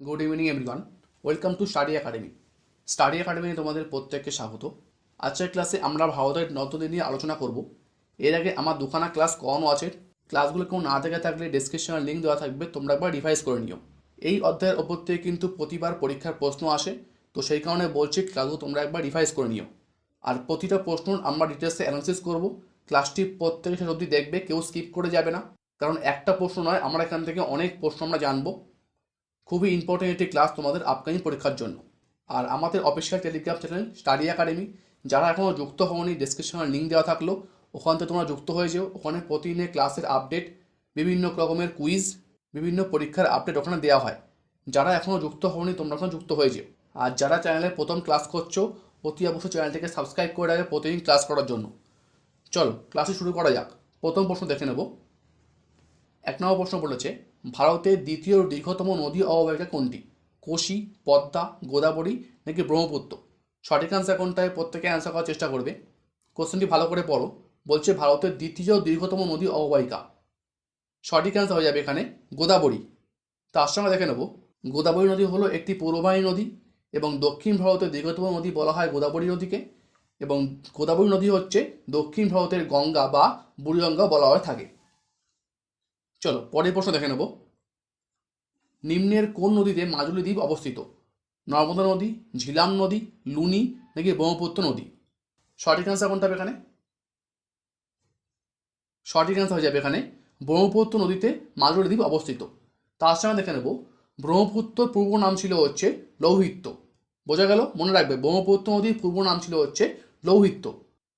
Good evening everyone welcome to study academy study academy তোমাদের প্রত্যেককে স্বাগত। আজকের ক্লাসে আমরা ভারতের নতুন নিয়ে আলোচনা করব। এর আগে আমার দুখানা ক্লাস করানো আছে। ক্লাসগুলো কেউ না দেখে থাকলে ডিসক্রিপশনে লিঙ্ক দেওয়া থাকবে, তোমরা একবার রিভাইজ করে নিও। এই অধ্যায়ের ওপর থেকে কিন্তু প্রতিবার পরীক্ষার প্রশ্ন আসে, তো সেই কারণে বলছি ক্লাসগুলো তোমরা একবার রিভাইজ করে নিও। আর প্রতিটা প্রশ্ন আমরা ডিটেলসে অ্যানালিসিস করব। ক্লাসটি প্রত্যেকে শেষ অবধি দেখবে, কেউ স্কিপ করে যাবে না। কারণ একটা প্রশ্ন নয়, আমরা এখান থেকে অনেক প্রশ্ন আমরা জানব। খুবই ইম্পর্টেন্ট একটি ক্লাস তোমাদের আপকামিং পরীক্ষার জন্য। আর আমাদের official telegram channel study academy যারা এখনও যুক্ত হওনি ডিসক্রিপশনে লিঙ্ক দেওয়া থাকল, ওখান থেকে তোমরা যুক্ত হয়ে যেও। ওখানে প্রতিদিনের ক্লাসের আপডেট বিভিন্ন রকমের কুইজ বিভিন্ন পরীক্ষার আপডেট ওখানে দেওয়া হয়। যারা এখনও যুক্ত হওনি, তোমরা ওখানে যুক্ত হয়ে যেও। আর যারা চ্যানেলে প্রথম ক্লাস করছ, অতি অবশ্যই চ্যানেলটিকে সাবস্ক্রাইব করে রাখবে প্রতিদিন ক্লাস করার জন্য। চলো ক্লাসে শুরু করা যাক। প্রথম প্রশ্ন দেখে নেব। এক নম্বর প্রশ্ন বলেছে ভারতের দ্বিতীয় দীর্ঘতম নদী অববাহিকা কোনটি? কোশি, পদ্মা, গোদাবরী নাকি ব্রহ্মপুত্র? সঠিক অ্যান্সার কোনটায়? প্রত্যেকে অ্যান্সার করার চেষ্টা করবে। কোশ্চেনটি ভালো করে পড়ো। বলছে ভারতের দ্বিতীয় দীর্ঘতম নদী অববাহিকা। সঠিক অ্যান্সার হয়ে যাবে এখানে গোদাবরী। তার সঙ্গে দেখে নেব। গোদাবরী নদী হলো একটি পূর্ববাহী নদী এবং দক্ষিণ ভারতের দীর্ঘতম নদী বলা হয় গোদাবরী নদীকে এবং গোদাবরী নদী হচ্ছে দক্ষিণ ভারতের গঙ্গা বা বুড়িগঙ্গা বলা হয়ে থাকে। চলো, পরের প্রশ্ন দেখে নেব। নিম্নের কোন নদীতে মাজুলি দ্বীপ অবস্থিত? নর্মদা নদী, ঝিলাম নদী, লুনি নাকি ব্রহ্মপুত্র নদী? সঠিক অ্যান্সার কোনটা হবে এখানে? সঠিক অ্যান্সার হয়ে যাবে এখানে, ব্রহ্মপুত্র নদীতে মাজুলি দ্বীপ অবস্থিত। তার সঙ্গে দেখে নেব, ব্রহ্মপুত্র পূর্ব নাম ছিল হচ্ছে লৌহিত্য। বোঝা গেল? মনে রাখবে, ব্রহ্মপুত্র নদীর পূর্ব নাম ছিল হচ্ছে লৌহিত্য।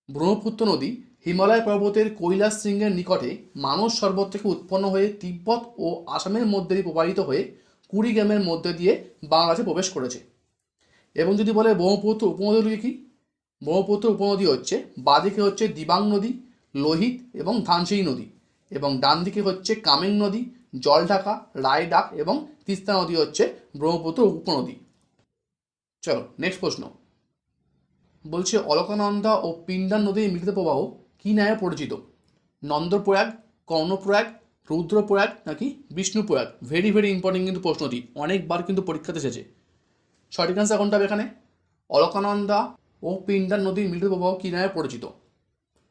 ব্রহ্মপুত্র নদী হিমালয় পর্বতের কৈলাস শৃঙ্গের নিকটে মানস সর্বত থেকে উৎপন্ন হয়ে তিব্বত ও আসামের মধ্যে প্রবাহিত হয়ে কুড়িগ্রামের মধ্যে দিয়ে বাংলাদেশে প্রবেশ করেছে। এবং যদি বলে ব্রহ্মপুত্র উপনদী কি? ব্রহ্মপুত্র উপনদী হচ্ছে, বাঁদিকে হচ্ছে দিবাং নদী, লোহিত এবং ধানসিঁড়ি নদী এবং ডান দিকে হচ্ছে কামেং নদী, জলঢাকা, রায়ডাক এবং তিস্তা নদী হচ্ছে ব্রহ্মপুত্র উপনদী। চলো নেক্সট প্রশ্ন। বলছে অলকানন্দা ও পিণ্ডার নদীর মিলিত প্রবাহ কী নামে পরিচিত? নন্দপ্রয়াগ, কর্ণপ্রয়াগ, রুদ্রপ্রয়াগ নাকি বিষ্ণুপ্রয়াগ? ভেরি ভেরি ইম্পর্টেন্ট কিন্তু প্রশ্নটি। অনেকবার কিন্তু পরীক্ষাতে এসেছে। সঠিক অ্যান্সার কোনটা হবে এখানে? অলকানন্দা ও পিণ্ডার নদীর মিলিত প্রবাহ কী নামে পরিচিত?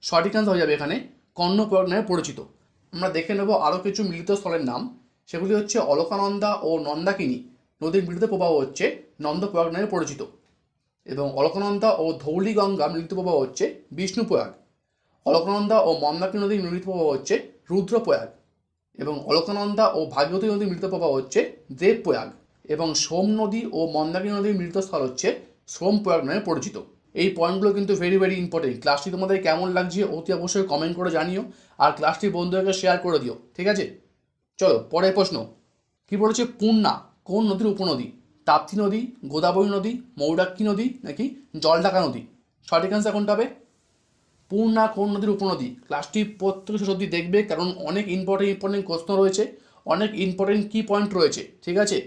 সঠিক অ্যান্সার হয়ে যাবে এখানে। কর্ণপ্রয়াগ নামে পরিচিত। আমরা দেখে নেব আরও কিছু মিলিত স্থলের নাম। সেগুলি হচ্ছে অলকানন্দা ও নন্দাকিনী। নদীর মিলিত প্রবাহ হচ্ছে নন্দপ্রয়াগ নামে পরিচিত। এবং অলকানন্দা ও ধৌলিগঙ্গা মিলিত প্রবাহ হচ্ছে বিষ্ণুপ্রয়াগ। অলকানন্দা ও মন্দাকিনী নদীর মিলিত প্রবাহ হচ্ছে রুদ্রপ্রয়াগ এবং অলকানন্দা ও ভাগীরথী নদীর মিলিত প্রবাহ হচ্ছে দেবপ্রয়াগ এবং সোম নদী ও মন্দাকিনী নদীর মিলিত স্থল হচ্ছে সোমপ্রয়াগ নামে পরিচিত। এই পয়েন্টগুলো কিন্তু ভেরি ভেরি ইম্পর্টেন্ট ক্লাসটি তোমাদের কেমন লাগছে অতি অবশ্যই কমেন্ট করে জানিও আর ক্লাসটি বন্ধুদেরকে শেয়ার করে দিও, ঠিক আছে? চলো, পরের প্রশ্ন। কি বলেছে পূর্ণা? কোন নদীর উপনদী? তাপ্তি নদী, গোদাবরী নদী মৌরাক্ষী নদী নাকি জলঢাকা নদী? সঠিক অ্যান্সার কোনটা হবে? পূর্ণা কোন নদীর উপনদী? ক্লাসটি প্রত্যেক শেষ অবধি দেখবে, কারণ অনেক ইম্পর্টেন্ট ইম্পর্টেন্ট প্রশ্ন রয়েছে। অনেক ইম্পর্টেন্ট কি পয়েন্ট রয়েছে, ঠিক আছে?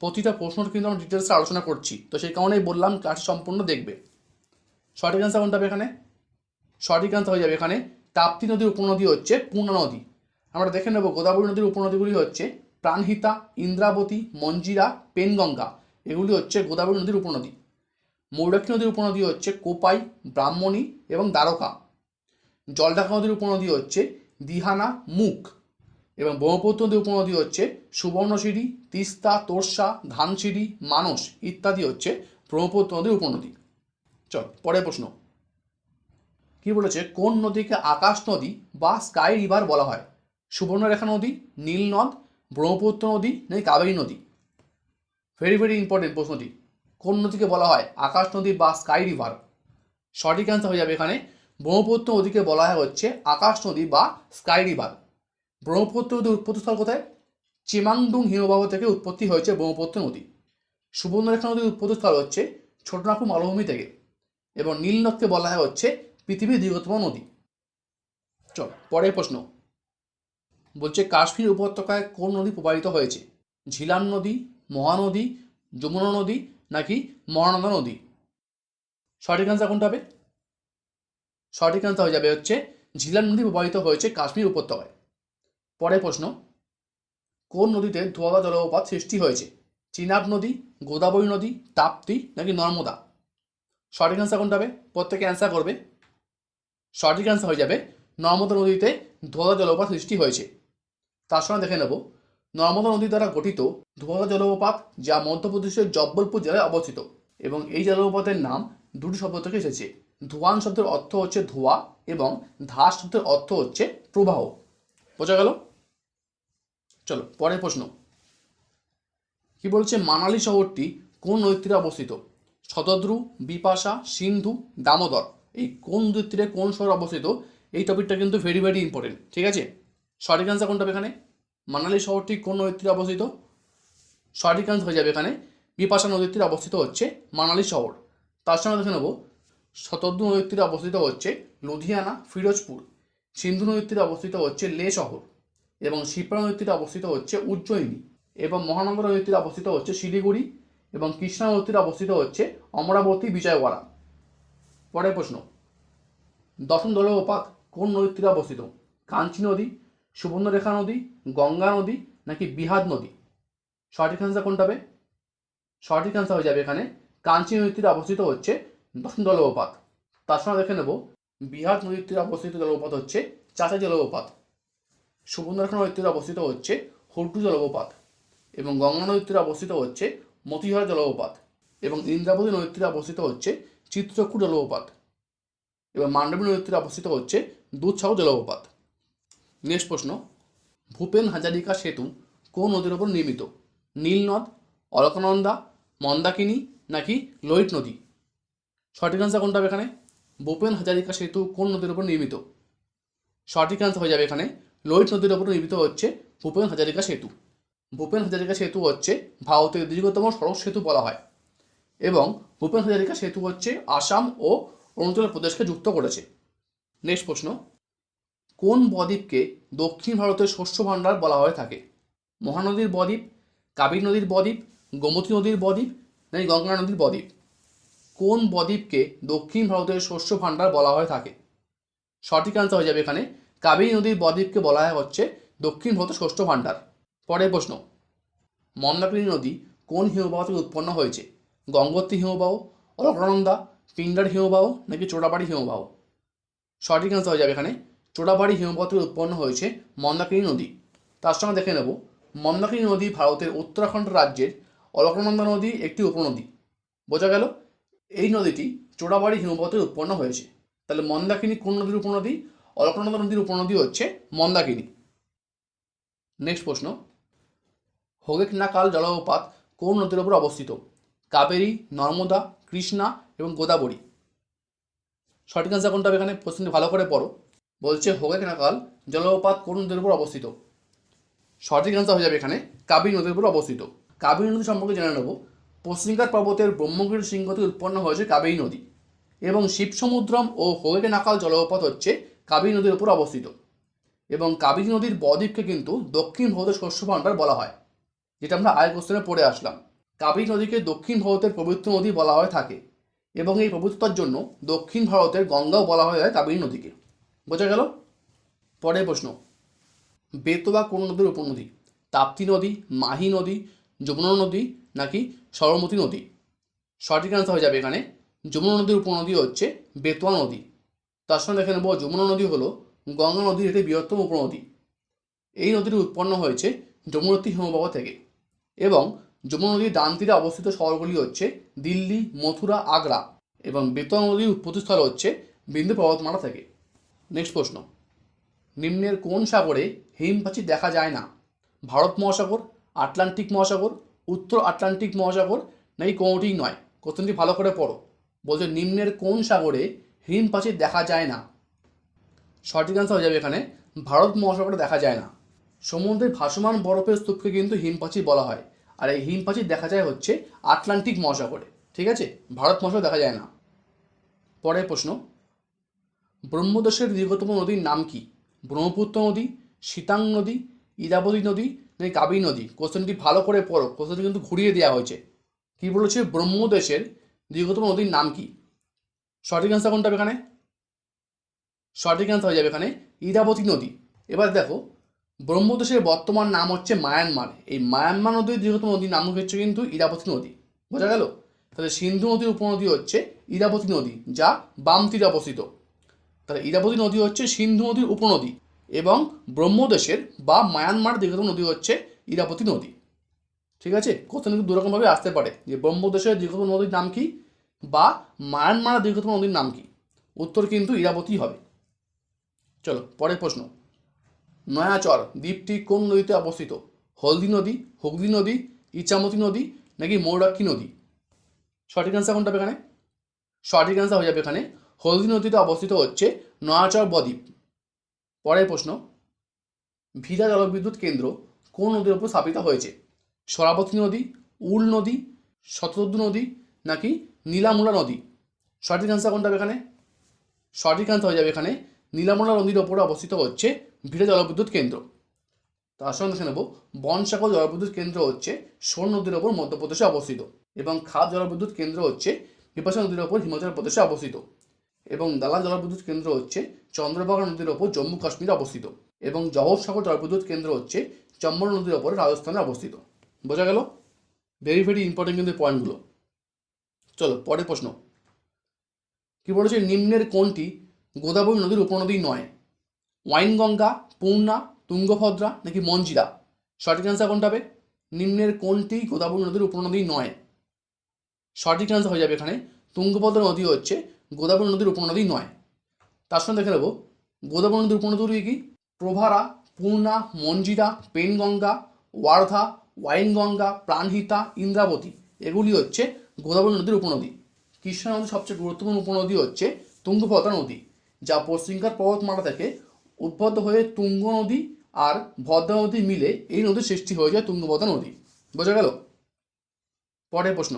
প্রতিটা প্রশ্নর কিন্তু আমরা ডিটেলসে আলোচনা করছি। তো সেই কারণেই বললাম ক্লাস সম্পূর্ণ দেখবে। সঠিক অ্যান্সার কোনটা হবে এখানে? সঠিক অ্যান্সার হয়ে যাবে এখানে, তাপ্তি নদীর উপনদী হচ্ছে পূর্ণা নদী। আমরা দেখে নেব, গোদাবরী নদীর উপনদীগুলি হচ্ছে প্রাণহিতা, ইন্দ্রাবতী, মঞ্জিরা, পেনগঙ্গা। এগুলি হচ্ছে গোদাবরী নদীর উপনদী। মৌরাক্ষী নদীর উপনদী হচ্ছে কোপাই, ব্রাহ্মণী এবং দ্বারকা। জলঢাকা নদীর উপনদী হচ্ছে দিহানা মুখ এবং ব্রহ্মপুত্র নদীর উপনদী হচ্ছে সুবর্ণশিরি, তিস্তা, তোরসা ধানসিঁড়ি মানস ইত্যাদি হচ্ছে ব্রহ্মপুত্র নদীর উপনদী। চল, পরের প্রশ্ন। কি বলেছে? কোন নদীকে আকাশ নদী বা স্কাই রিভার বলা হয়? সুবর্ণরেখা নদী, নীল নদ, ব্রহ্মপুত্র নদী, নাকি কাবেরী নদী? ভেরি ভেরি ইম্পর্টেন্ট প্রশ্নটি। কোন নদীকে বলা হয় আকাশ নদী বা স্কাই রিভার? সঠিক অ্যান্সার হয়ে যাবে এখানে ব্রহ্মপুত্র নদীকে বলা হয় হচ্ছে আকাশ নদী বা স্কাই রিভার। ব্রহ্মপুত্র নদীর উৎপত্তিস্থল কোথায়? চিমাংডুং হিমবাহ থেকে উৎপত্তি হয়েছে ব্রহ্মপুত্র নদী। সুবর্ণরেখা নদীর উৎপত্তিস্থল হচ্ছে ছোটনাগপুর মালভূমি থেকে এবং নীলনদকে বলা হয় হচ্ছে পৃথিবীর দীর্ঘতম নদী। চল, পরের প্রশ্ন। বলছে কাশ্মীর উপত্যকায় কোন নদী প্রবাহিত হয়েছে? ঝিলাম নদী, মহানদী, যমুনা নদী নাকি মহানন্দা নদী? সঠিক অ্যান্সার কোনটা হবে? সঠিক অ্যান্সার হয়ে যাবে হচ্ছে ঝিলাম নদী প্রবাহিত হয়েছে কাশ্মীর উপত্যকায়। পরের প্রশ্ন, কোন নদীতে ধোয়াগা জলপ্রপাত সৃষ্টি হয়েছে? চিনাব নদী, গোদাবরী নদী, তাপ্তি নাকি নর্মদা? সঠিক অ্যান্সার কোনটা হবে? প্রত্যেকে অ্যান্সার করবে। সঠিক অ্যান্সার হয়ে যাবে, নর্মদা নদীতে ধোয়া জলপ্রপাত সৃষ্টি হয়েছে। তার সঙ্গে দেখে নেব, নর্মদা নদী দ্বারা গঠিত ধোয়া জলপ্রপাত যা মধ্যপ্রদেশের জব্বলপুর জেলায় অবস্থিত এবং এই জলপ্রপাতের নাম দুটি শব্দ থেকে এসেছে। ধোয়ান শব্দের অর্থ হচ্ছে ধোয়া এবং ধাস শব্দের অর্থ হচ্ছে প্রবাহ। বোঝা গেল? চলো, পরের প্রশ্ন। কি বলছে মানালি শহরটি কোন নদীর অবস্থিত? শতদ্রু বিপাশা, সিন্ধু, দামোদর। এই কোন নদীর তীরে কোন শহর অবস্থিত? এই টপিকটা কিন্তু ভেরি ভেরি ইম্পর্টেন্ট ঠিক আছে? সঠিক অ্যান্সার কোনটা এখানে? মানালি শহরটি কোন নদীর তীরে অবস্থিত? সঠিক অ্যান্সার হয়ে যাবে এখানে। বিপাশা নদীর তীরে অবস্থিত হচ্ছে মানালি শহর। তার সঙ্গে দেখে নেব। শতদ্রু নদীর তীরে অবস্থিত হচ্ছে লুধিয়ানা, ফিরোজপুর। সিন্ধু নদীর তীরে অবস্থিত হচ্ছে লে শহর এবং শিপ্রা নদীর তীরে অবস্থিত হচ্ছে উজ্জয়িনী এবং মহানগর নদীর তীরে অবস্থিত হচ্ছে শিলিগুড়ি এবং কৃষ্ণা নদীর তীরে অবস্থিত হচ্ছে অমরাবতী, বিজয়ওয়াড়া। পরের প্রশ্ন, দশম জলপ্রপাত কোন নদীর তীরে অবস্থিত? কাঞ্চি নদী, সুবর্ণরেখা নদী, গঙ্গা নদী নাকি বিহাদ নদী? সঠিক অ্যান্সার কোনটা হবে? সঠিক অ্যান্সার হয়ে যাবে এখানে। কাঞ্চি নদীর তীরে অবস্থিত হচ্ছে জলপ্রপাত তার সঙ্গে দেখে নেব, বিহার নদীর তীরে অবস্থিত জলপ্রপাত হচ্ছে চাচা জলপ্রপাত সুবর্ণরেখা নদীর তীরে অবস্থিত হচ্ছে হুড্ডু জলপ্রপাত এবং গঙ্গা নদীর তীরে অবস্থিত হচ্ছে মতিহার জলপ্রপাত এবং ইন্দ্রাবতী নদীর তীরে অবস্থিত হচ্ছে চিত্রকূট জলপ্রপাত এবং মান্ডবী নদীর তীরে অবস্থিত হচ্ছে দুধসাগর জলপ্রপাত নেক্সট প্রশ্ন, ভূপেন হাজারিকা সেতু কোন নদীর ওপর নির্মিত? নীলনদ, অলকনন্দা, মন্দাকিনী নাকি লোহিত নদী? সঠিক আনসার কোনটা হবে এখানে? ভূপেন হাজারিকা সেতু কোন নদীর ওপর নির্মিত? সঠিক আনসার হয়ে যাবে এখানে। লোহিত নদীর ওপর নির্মিত হচ্ছে ভূপেন হাজারিকা সেতু। ভূপেন হাজারিকা সেতু হচ্ছে ভারতের দীর্ঘতম সড়ক সেতু বলা হয়। এবং ভূপেন হাজারিকা সেতু হচ্ছে আসাম ও অরুণাচল প্রদেশকে যুক্ত করেছে। নেক্সট প্রশ্ন। কোন বদ্বীপকে দক্ষিণ ভারতের শস্য ভাণ্ডার বলা হয়ে থাকে? মহানদীর বদ্বীপ, কাবেরী নদীর বদ্বীপ, গোমতী নদীর বদ্বীপ, নাকি গঙ্গা নদীর বদ্বীপ? কোন বদ্বীপকে দক্ষিণ ভারতের শস্য ভাণ্ডার বলা হয়ে থাকে? সঠিক আনসার হয়ে যাবে এখানে, কাবেরী নদীর বদ্বীপকে বলা হয় হচ্ছে দক্ষিণ ভারতের শস্য ভাণ্ডার। পরের প্রশ্ন, মন্দাকিনী নদী কোন হিমবাহ থেকে উৎপন্ন হয়েছে? গঙ্গোত্রী হিমবাহ অলকানন্দা পিন্ডার হিমবাহ নাকি চোরাবাড়ি হিমবাহ? সঠিক আনসার হয়ে যাবে এখানে, চোরাবাড়ি হিমবাহ থেকে উৎপন্ন হয়েছে মন্দাকিনী নদী। তার সঙ্গে দেখে নেব, মন্দাকিনী নদী ভারতের উত্তরাখণ্ড রাজ্যের অলকানন্দা নদী একটি উপনদী। বোঝা গেল? এই নদীটি চোরাবাড়ি হিমবাহ থেকে উৎপন্ন হয়েছে। তাহলে মন্দাকিনী কোন নদীর উপনদী? অলকানন্দা নদীর উপনদী হচ্ছে মন্দাকিনী। নেক্সট প্রশ্ন। হোগেকনাকাল জলপ্রপাত কোন নদীর ওপর অবস্থিত? কাবেরী, নর্মদা, কৃষ্ণা এবং গোদাবরী। সঠিক আনসার কোনটা হবে এখানে? প্রশ্নটি ভালো করে পড়ো। বলছে হোগেকনাকাল জলপ্রপাত কোন নদীর উপর অবস্থিত? সঠিক আনসার হয়ে যাবে এখানে কাবেরী নদীর উপর অবস্থিত। কাবেরী নদী সম্পর্কে জেনে নেব। পশ্চিমঘাট পর্বতের ব্রহ্মগিরি শৃঙ্গ থেকে উৎপন্ন হয়েছে কাবেরী নদী এবং শিবসমুদ্রম ও হোয়েটে হোগেকনাকাল জলপ্রপাত হচ্ছে কাবেরী নদীর উপর অবস্থিত। এবং কাবেরী নদীর বদ্বীপকে কিন্তু দক্ষিণ ভারতের শস্য ভাণ্ডার বলা হয়, যেটা আমরা আয় কোশ্চেনে পড়ে আসলাম। কাবেরী নদীকে দক্ষিণ ভারতের পবিত্র নদী বলা হয়ে থাকে এবং এই পবিত্রতার জন্য দক্ষিণ ভারতের গঙ্গাও বলা হয়ে যায় কাবেরী নদীকে। বোঝা গেল? পরের প্রশ্ন। বেতলা কোন নদীর উপনদী? তাপ্তি নদী, মাহি নদী, যমুনা নদী নাকি সরমতী নদী? সঠিক আনসার হয়ে যাবে এখানে। যমুনা নদীর উপনদী হচ্ছে বেতোয়া নদী। তার সঙ্গে দেখে নেব, যমুনা নদী হলো গঙ্গা নদীর একটি বৃহত্তম উপনদী। এই নদীটি উৎপন্ন হয়েছে যমুনতী হিমবাহ থেকে এবং যমুনা নদীর ডান তীরে অবস্থিত শহরগুলি হচ্ছে দিল্লি, মথুরা, আগ্রা এবং বেতন নদীর উৎপত্তিস্থল হচ্ছে বিন্দু পর্বতমালা থেকে। নেক্সট প্রশ্ন। নিম্নের কোন সাগরে হিমপাচির দেখা যায় না? ভারত মহাসাগর, আটলান্টিক মহাসাগর উত্তর আটলান্টিক মহাসাগর? নাকি কোনোটিই নয়। কোশ্চেনটি ভালো করে পড়ো। বলছে, নিম্নের কোন সাগরে হিম হিমপাচির দেখা যায় না? সঠিক আনসার হয়ে যাবে এখানে, ভারত মহাসাগরে দেখা যায় না। সমুদ্রের ভাসমান বরফের স্তূপকে কিন্তু হিমপাচির বলা হয়। আর এই হিমপাচির দেখা যায় হচ্ছে আটলান্টিক মহাসাগরে। ঠিক আছে? ভারত মহাসাগর দেখা যায় না। পরের প্রশ্ন, ব্রহ্মদেশের দীর্ঘতম নদীর নাম কি? ব্রহ্মপুত্র নদী, সীতাং নদী ইরাবতী নদী নাকি কাবেরী নদী। কোশ্চেনটি ভালো করে পড়ো। কোশ্চেনটি কিন্তু ঘুরিয়ে দেওয়া হয়েছে। কি বলেছে? ব্রহ্মদেশের দীর্ঘতম নদীর নাম কি? সঠিক অ্যান্সার কোনটা হবে এখানে? সঠিক অ্যান্সার হয়ে যাবে এখানে ইরাবতী নদী। এবার দেখো, ব্রহ্মদেশের বর্তমান নাম হচ্ছে মায়ানমার। এই মায়ানমার নদীর দীর্ঘতম নদীর নাম হচ্ছে কিন্তু ইরাবতী নদী। বোঝা গেল? তাহলে সিন্ধু নদীর উপনদী হচ্ছে ইরাবতী নদী, যা বাম তীরে অবস্থিত। তাহলে ইরাবতী নদী হচ্ছে সিন্ধু নদীর উপনদী। এবং ব্রহ্মদেশের বা মায়ানমার দীর্ঘতম নদী হচ্ছে ইরাবতী নদী। ঠিক আছে? কোথাও কিন্তু দুরকমভাবে আসতে পারে। যে ব্রহ্মদেশের দীর্ঘতম নদীর নাম কি? বা মায়ানমার দীর্ঘতম নদীর নাম কি? উত্তর কিন্তু ইরাবতী হবে। চলো, পরের প্রশ্ন। নয়াচর দ্বীপটি কোন নদীতে অবস্থিত? হলদি নদী, হুগলি নদী, ইচামতি নদী, নাকি মৌরাক্ষী নদী? সঠিক অ্যান্সার কোনটা এখানে? সঠিক অ্যান্সার হয়ে যাবে এখানে। হলদি নদীতে অবস্থিত হচ্ছে নয়াচর বদ্বীপ। পরের প্রশ্ন, ভিদা জলবিদ্যুৎ কেন্দ্র কোন নদীর উপর স্থাপিত হয়েছে? সরাবতী নদী, উল নদী শতদ্রু নদী, নাকি নীলামুলা নদী? সঠিক অ্যান্সার কোনটা হবে এখানে? সঠিক অ্যান্সার হয়ে যাবে এখানে, নীলামুলা নদীর ওপরে অবস্থিত হচ্ছে ভিড়া জলবিদ্যুৎ কেন্দ্র। তার সঙ্গে দেখে নেব, বনসাগর জলবিদ্যুৎ কেন্দ্র হচ্ছে সোন নদীর ওপর মধ্যপ্রদেশে অবস্থিত এবং খাদ জলবিদ্যুৎ কেন্দ্র হচ্ছে বিপাশা নদীর ওপর হিমাচল প্রদেশে অবস্থিত। এবং দালাল জলবিদ্যুৎ কেন্দ্র হচ্ছে চন্দ্রভাগা নদীর ওপর জম্মু কাশ্মীরে অবস্থিত এবং জওহর সাগর জলবিদ্যুৎ কেন্দ্র হচ্ছে চম্বল নদীর ওপরে রাজস্থানে অবস্থিত। বোঝা গেল? ভেরি ভেরি ইম্পর্টেন্ট কিন্তু পয়েন্টগুলো চলো, পরের প্রশ্ন। কি বলেছে? নিম্নের কোনটি গোদাবরী নদীর উপনদী নয়? ওয়াইনগঙ্গা পূর্ণা তুঙ্গভদ্রা নাকি মঞ্জিরা? সঠিক অ্যান্সার কোনটা হবে? নিম্নের কোনটি গোদাবরী নদীর উপনদী নয়? সঠিক অ্যান্সার হয়ে যাবে এখানে। তুঙ্গভদ্রা নদী হচ্ছে গোদাবরী নদীর উপনদী নয়। তার সঙ্গে দেখে নেব, গোদাবরী নদীর উপনদী কি? প্রভারা, পূর্ণা, মঞ্জিরা, পেনগঙ্গা, ওয়ার্ধা, ওয়াইনগঙ্গা, প্রাণহিতা, ইন্দ্রাবতী, এগুলি হচ্ছে গোদাবরী নদীর উপনদী কৃষ্ণা নদীর সবচেয়ে গুরুত্বপূর্ণ উপনদী হচ্ছে তুঙ্গভদ্রা নদী, যা পশ্চিমকার পর্বতমালা থেকে উদ্ভূত হয়ে তুঙ্গ নদী আর ভদ্রা নদী মিলে এই নদীর সৃষ্টি হয়ে যায় তুঙ্গভদ্রা নদী। বোঝা গেল? পরের প্রশ্ন,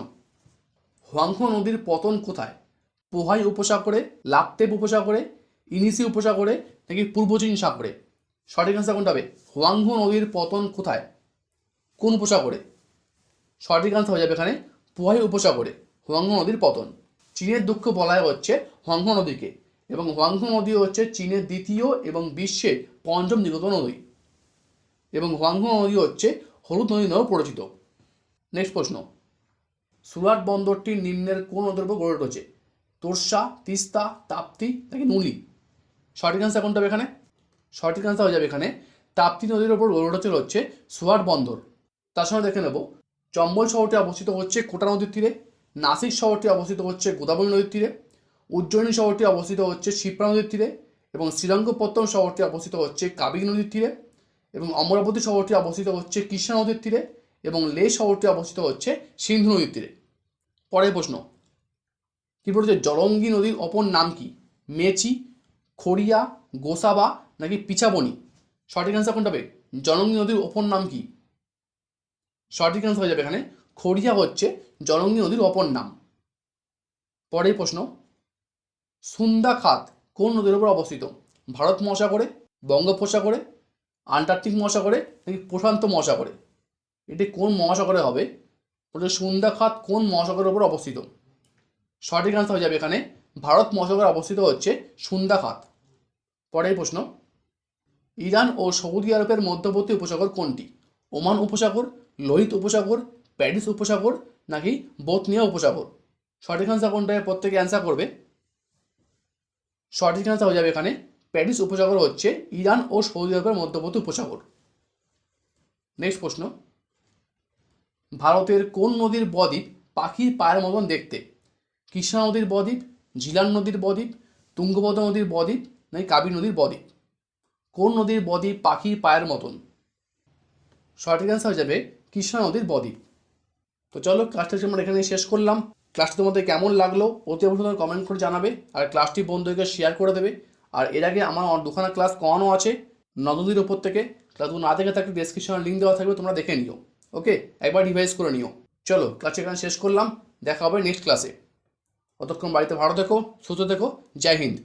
হোয়াংহো নদীর পতন কোথায়? পোহাই উপসাগরে লাপতেপ উপসাগরে ইনিসি উপসাগরে নাকি পূর্ব চীন সাগরে সঠিক অ্যান্সার কোনটা হবে? হোয়াংহো নদীর পতন কোথায়? কোন উপসাগরে সঠিক আনসার হয়ে যাবে এখানে, পোহাই উপসাগরে হোয়াংহো নদীর পতন। চীনের দুঃখ বলা হচ্ছে হোয়াংহো নদীকে, এবং হোয়াংহো নদী হচ্ছে চীনের দ্বিতীয় এবং বিশ্বের পঞ্চম দীর্ঘতম নদী। এবং হোয়াংহো নদী হচ্ছে হলুদ নদী নামেও পরিচিত। নেক্সট প্রশ্ন। সুরাট বন্দরটি নিম্নের কোন উপর গড়ে উঠেছে? তোরসা, তিস্তা, তাপ্তি, নাকি নুলি? সঠিক আনসার কোনটা হবে এখানে? সঠিক আনসার হয়ে যাবে এখানে। তাপ্তি নদীর ওপর উঠেছে হচ্ছে সুরাট বন্দর। তার সঙ্গে দেখে নেব। চম্বল শহরটি অবস্থিত হচ্ছে কোটা নদীর তীরে, নাসিক শহরটি অবস্থিত হচ্ছে গোদাবরী নদীর তীরে, উজ্জয়িনী শহরটি অবস্থিত হচ্ছে শিপ্রা নদীর তীরে এবং শ্রীরঙ্গপত্তম শহরটি অবস্থিত হচ্ছে কাবেরী নদীর তীরে এবং অমরাবতী শহরটি অবস্থিত হচ্ছে কৃষ্ণা নদীর তীরে এবং লে শহরটি অবস্থিত হচ্ছে সিন্ধু নদীর তীরে। পরের প্রশ্ন। কি বলছে? জলঙ্গি নদীর অপর নাম কি? মেচি, খড়িয়া, গোসাবা নাকি পিছাবনি? সঠিক অ্যান্সার কোনটা হবে? জলঙ্গি নদীর অপর নাম কি? সঠিক অ্যান্সার হয়ে যাবে এখানে। খড়িয়া হচ্ছে জলঙ্গি নদীর অপর নাম। পরের প্রশ্ন। সুন্দা খাত কোন নদীর উপর অবস্থিত? ভারত মহাসাগরে, বঙ্গোপসাগরে, আন্টার্কটিক মহাসাগরে নাকি প্রশান্ত মহাসাগরে? এটি কোন মহাসাগরে হবে? সুন্দা খাত কোন মহাসাগরের উপর অবস্থিত? সঠিক আনসার হয়ে যাবে এখানে। ভারত মহাসাগরে অবস্থিত হচ্ছে সুন্দা খাত। পরের প্রশ্ন, ইরান ও সৌদি আরবের মধ্যবর্তী উপসাগর কোনটি? ওমান উপসাগর, লোহিত উপসাগর, প্যারিস উপসাগর, নাকি বোতনিয়া উপসাগর? সঠিক আনসার কোনটায় প্রত্যেকে অ্যান্সার করবে। সঠিক আনসার হয়ে যাবে এখানে, প্যারিস উপসাগর হচ্ছে ইরান ও সৌদি আরবের মধ্যবর্তী উপসাগর। নেক্সট প্রশ্ন, ভারতের কোন নদীর বদ্বীপ পাখির পায়ের মতন দেখতে? কৃষ্ণা নদীর বদ্বীপ ঝিলান নদীর বদ্বীপ, তুঙ্গভদ্রা নদীর বদ্বীপ, নাকি কাবি নদীর বদ্বীপ? কোন নদীর বদ্বীপ পাখির পায়ের মতন? সঠিক অ্যান্সার হয়ে যাবে কৃষ্ণা নদীর বদ্বীপ। তো চলো ক্লাসটা আমরা এখানে শেষ করলাম। ক্লাসটি তোমাদের কেমন লাগল অতি অবশ্যই কমেন্ট করে জানাবে। আর ক্লাসটি বন্ধুদেরকে শেয়ার করে দেবে। আর এর আগে আমার দুখানা ক্লাস কমানো আছে নদীর ওপর থেকে। ক্লাসগুলো না দেখে থাকলে ডেসক্রিপশনে লিঙ্ক দেওয়া থাকবে, তোমরা দেখে নিও। ওকে একবার রিভাইজ করে নিও। চলো ক্লাস এখানে শেষ করলাম। দেখা হবে নেক্সট ক্লাসে ততক্ষণ বাড়িতে ভালো থেকো সুস্থ থেকো জয় হিন্দ।